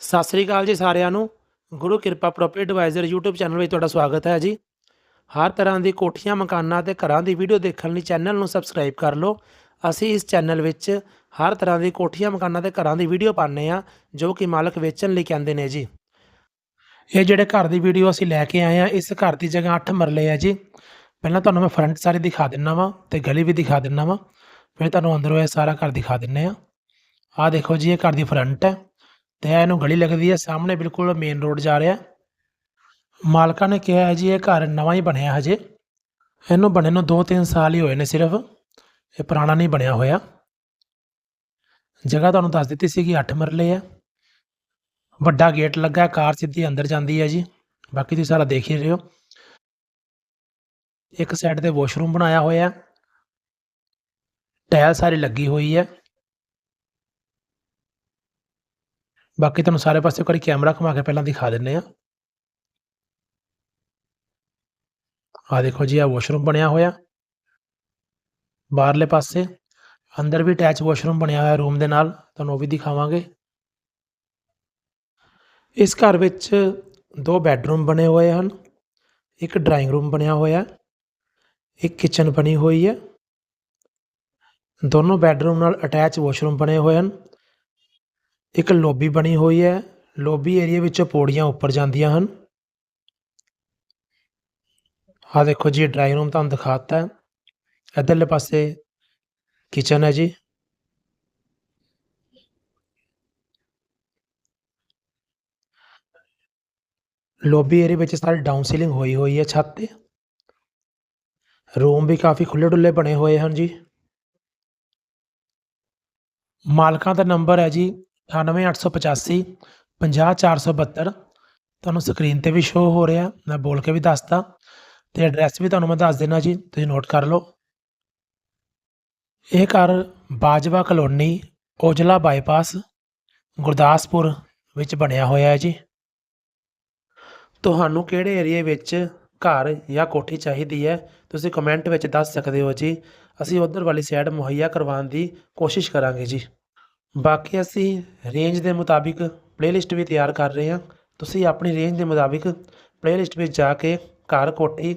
ਸਤਿ ਸ੍ਰੀ ਅਕਾਲ ਜੀ ਸਾਰਿਆਂ ਨੂੰ। ਗੁਰੂ ਕਿਰਪਾ ਪ੍ਰੋਪਰਟੀ ਐਡਵਾਈਜ਼ਰ YouTube ਚੈਨਲ ਵਿੱਚ ਤੁਹਾਡਾ ਸਵਾਗਤ ਹੈ ਜੀ। ਹਰ ਤਰ੍ਹਾਂ ਦੀ ਕੋਠੀਆਂ, ਮਕਾਨਾਂ ਤੇ ਘਰਾਂ ਦੀ ਵੀਡੀਓ ਦੇਖਣ ਲਈ ਚੈਨਲ ਨੂੰ ਸਬਸਕ੍ਰਾਈਬ ਕਰ ਲਓ। ਅਸੀਂ ਇਸ ਚੈਨਲ ਵਿੱਚ ਹਰ ਤਰ੍ਹਾਂ ਦੀ ਕੋਠੀਆਂ, ਮਕਾਨਾਂ ਤੇ ਘਰਾਂ ਦੀ ਵੀਡੀਓ ਪਾਉਂਦੇ ਆ ਜੋ ਕਿ ਮਾਲਕ ਵੇਚਣ ਲਈ ਕਹਿੰਦੇ ਨੇ ਜੀ। ਇਹ ਜਿਹੜੇ ਘਰ ਦੀ ਵੀਡੀਓ ਅਸੀਂ ਲੈ ਕੇ ਆਏ ਆ ਇਸ ਘਰ ਦੀ ਜਗ੍ਹਾ 8 ਮਰਲੇ ਹੈ ਜੀ। ਪਹਿਲਾਂ ਤੁਹਾਨੂੰ ਮੈਂ ਫਰੰਟ ਸਾਰੀ ਦਿਖਾ ਦਿੰਨਾ ਵਾਂ ਤੇ ਗਲੀ ਵੀ ਦਿਖਾ ਦਿੰਨਾ ਵਾਂ। ਫਿਰ ਤੁਹਾਨੂੰ ਅੰਦਰੋਂ ਇਹ ਸਾਰਾ ਘਰ ਦਿਖਾ ਦਿੰਨੇ ਆ। ਆਹ ਦੇਖੋ ਜੀ, ਇਹ ਘਰ ਦੀ ਫਰੰਟ ਹੈ। ਤੇ ਇਹ ਇਹਨੂੰ ਗਲੀ ਲੱਗਦੀ ਹੈ, ਸਾਹਮਣੇ ਬਿਲਕੁਲ ਮੇਨ ਰੋਡ ਜਾ ਰਿਹਾ ਮਾਲਕਾਂ ਨੇ ਕਿਹਾ ਹੈ ਜੀ, ਇਹ ਘਰ ਨਵਾਂ ਹੀ ਬਣਿਆ ਹਜੇ। ਇਹਨੂੰ ਬਣੇ ਨੂੰ 2-3 ਸਾਲ ਹੀ ਹੋਏ ਨੇ ਸਿਰਫ। ਇਹ ਪੁਰਾਣਾ ਨਹੀਂ ਬਣਿਆ ਹੋਇਆ। ਜਗ੍ਹਾ ਤੁਹਾਨੂੰ ਦੱਸ ਦਿੱਤੀ ਸੀ ਕਿ 8 ਮਰਲੇ ਹੈ ਵੱਡਾ ਗੇਟ ਲੱਗਾ ਕਾਰ ਸਿੱਧੀ ਅੰਦਰ ਜਾਂਦੀ ਹੈ ਜੀ। ਬਾਕੀ ਤੁਸੀਂ ਸਾਰਾ ਦੇਖ ਹੀ ਰਹੇ ਹੋ। ਇੱਕ ਸਾਈਡ ਤੇ ਵਾਸ਼ਰੂਮ ਬਣਾਇਆ ਹੋਇਆ ਹੈ। ਟਾਇਲ ਸਾਰੀ ਲੱਗੀ ਹੋਈ ਹੈ। ਬਾਕੀ ਤੁਹਾਨੂੰ ਸਾਰੇ ਪਾਸੇ ਇੱਕ ਵਾਰੀ ਕੈਮਰਾ ਘੁਮਾ ਕੇ ਪਹਿਲਾਂ ਦਿਖਾ ਦਿੰਨੇ ਆ ਆ ਦੇਖੋ ਜੀ ਆ ਵਾਸ਼ਰੂਮ ਬਣਿਆ ਹੋਇਆ। ਬਾਹਰਲੇ ਪਾਸੇ ਅੰਦਰ ਵੀ ਅਟੈਚ ਵਾਸ਼ਰੂਮ ਬਣਿਆ ਹੋਇਆ ਰੂਮ ਦੇ ਨਾਲ, ਤੁਹਾਨੂੰ ਉਹ ਵੀ ਦਿਖਾਵਾਂਗੇ। ਇਸ ਘਰ ਵਿੱਚ ਦੋ ਬੈੱਡਰੂਮ ਬਣੇ ਹੋਏ ਹਨ, ਇੱਕ ਡਰਾਇੰਗ ਰੂਮ ਬਣਿਆ ਹੋਇਆ, ਇੱਕ ਕਿਚਨ ਬਣੀ ਹੋਈ ਹੈ। ਦੋਨੋਂ ਬੈੱਡਰੂਮ ਨਾਲ ਅਟੈਚ ਵਾਸ਼ਰੂਮ ਬਣੇ ਹੋਏ ਹਨ। ਇੱਕ ਲੌਬੀ ਬਣੀ ਹੋਈ ਹੈ। ਲੌਬੀ ਏਰੀਆ ਵਿੱਚੋਂ ਪੌੜੀਆਂ ਉੱਪਰ ਜਾਂਦੀਆਂ ਹਨ। ਆ ਦੇਖੋ ਜੀ ਡਰਾਇੰਗ ਰੂਮ ਤੁਹਾਨੂੰ ਦਿਖਾਤਾ। ਹੈ ਇੱਧਰਲੇ ਪਾਸੇ ਕਿਚਨ ਹੈ ਜੀ। ਲੌਬੀ ਏਰੀਆ ਵਿੱਚ ਸਾਰੀ ਡਾਊਨ ਸੀਲਿੰਗ ਹੋਈ ਹੋਈ ਹੈ ਛੱਤ ਤੇ। ਰੂਮ ਵੀ ਕਾਫੀ ਖੁੱਲੇ ਡੁੱਲੇ ਬਣੇ ਹੋਏ ਹਨ ਜੀ। ਮਾਲਕਾਂ ਦਾ ਨੰਬਰ ਹੈ ਜੀ 98885 50472 ਤੁਹਾਨੂੰ ਸਕਰੀਨ ਤੇ ਵੀ ਸ਼ੋ ਹੋ ਰਿਹਾ, ਮੈਂ ਬੋਲ ਕੇ ਵੀ ਦੱਸਦਾ। ਤੇ ਐਡਰੈਸ ਵੀ ਤੁਹਾਨੂੰ ਮੈਂ ਦੱਸ ਦੇਣਾ ਜੀ, ਤੁਸੀਂ ਨੋਟ ਕਰ ਲਓ। ਇਹ ਘਰ ਬਾਜਵਾ ਕਲੋਨੀ, ਔਜਲਾ ਬਾਈਪਾਸ ਗੁਰਦਾਸਪੁਰ ਵਿੱਚ ਬਣਿਆ ਹੋਇਆ ਹੈ ਜੀ। ਤੁਹਾਨੂੰ ਕਿਹੜੇ ਏਰੀਏ ਵਿੱਚ ਘਰ ਜਾਂ ਕੋਠੀ ਚਾਹੀਦੀ ਹੈ, ਤੁਸੀਂ ਕਮੈਂਟ ਵਿੱਚ ਦੱਸ ਸਕਦੇ ਹੋ ਜੀ। ਅਸੀਂ ਉਧਰ ਵਾਲੀ ਸਾਈਡ ਮੁਹੱਈਆ ਕਰਵਾਉਣ ਦੀ ਕੋਸ਼ਿਸ਼ ਕਰਾਂਗੇ ਜੀ। ਬਾਕੀ ਅਸੀਂ ਰੇਂਜ ਦੇ ਮੁਤਾਬਿਕ ਪਲੇਲਿਸਟ ਵੀ ਤਿਆਰ ਕਰ ਰਹੇ ਹਾਂ। ਤੁਸੀਂ ਆਪਣੀ ਰੇਂਜ ਦੇ ਮੁਤਾਬਿਕ ਪਲੇਲਿਸਟ ਵਿੱਚ ਜਾ ਕੇ ਘਰ ਕੋਠੀ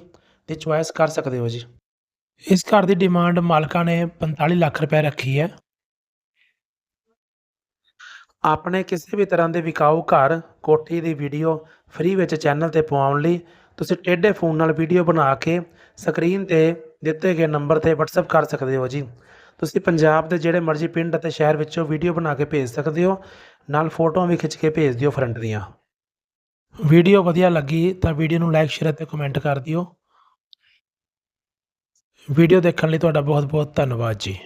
ਦੀ ਚੁਆਇਸ ਕਰ ਸਕਦੇ ਹੋ ਜੀ। ਇਸ ਘਰ ਦੀ ਡਿਮਾਂਡ ਮਾਲਕਾਂ ਨੇ 45 ਲੱਖ ਰੁਪਏ ਰੱਖੀ ਹੈ। ਆਪਣੇ ਕਿਸੇ ਵੀ ਤਰ੍ਹਾਂ ਦੇ ਵਿਕਾਊ ਘਰ ਕੋਠੀ ਦੀ ਵੀਡੀਓ ਫ੍ਰੀ ਵਿੱਚ ਚੈਨਲ ਤੇ ਪਵਾਉਣ ਲਈ ਤੁਸੀਂ ਟੇਢੇ ਫੋਨ ਨਾਲ ਵੀਡੀਓ ਬਣਾ ਕੇ ਸਕਰੀਨ ਤੇ ਦਿੱਤੇ ਗਏ ਨੰਬਰ ਤੇ WhatsApp ਕਰ ਸਕਦੇ ਹੋ ਜੀ। ਤੁਸੀਂ ਪੰਜਾਬ ਦੇ ਜਿਹੜੇ ਮਰਜ਼ੀ ਪਿੰਡ ਅਤੇ ਸ਼ਹਿਰ ਵਿੱਚੋਂ ਵੀਡੀਓ ਬਣਾ ਕੇ ਭੇਜ ਸਕਦੇ ਹੋ, ਨਾਲ ਫੋਟੋਆਂ ਵੀ ਖਿੱਚ ਕੇ ਭੇਜ ਦਿਓ ਫਰੰਟ ਦੀਆਂ। ਵੀਡੀਓ ਵਧੀਆ ਲੱਗੀ ਤਾਂ ਵੀਡੀਓ ਨੂੰ ਲਾਈਕ ਸ਼ੇਅਰ ਅਤੇ ਕਮੈਂਟ ਕਰ ਦਿਓ। ਵੀਡੀਓ ਦੇਖਣ ਲਈ ਤੁਹਾਡਾ ਬਹੁਤ ਬਹੁਤ ਧੰਨਵਾਦ ਜੀ।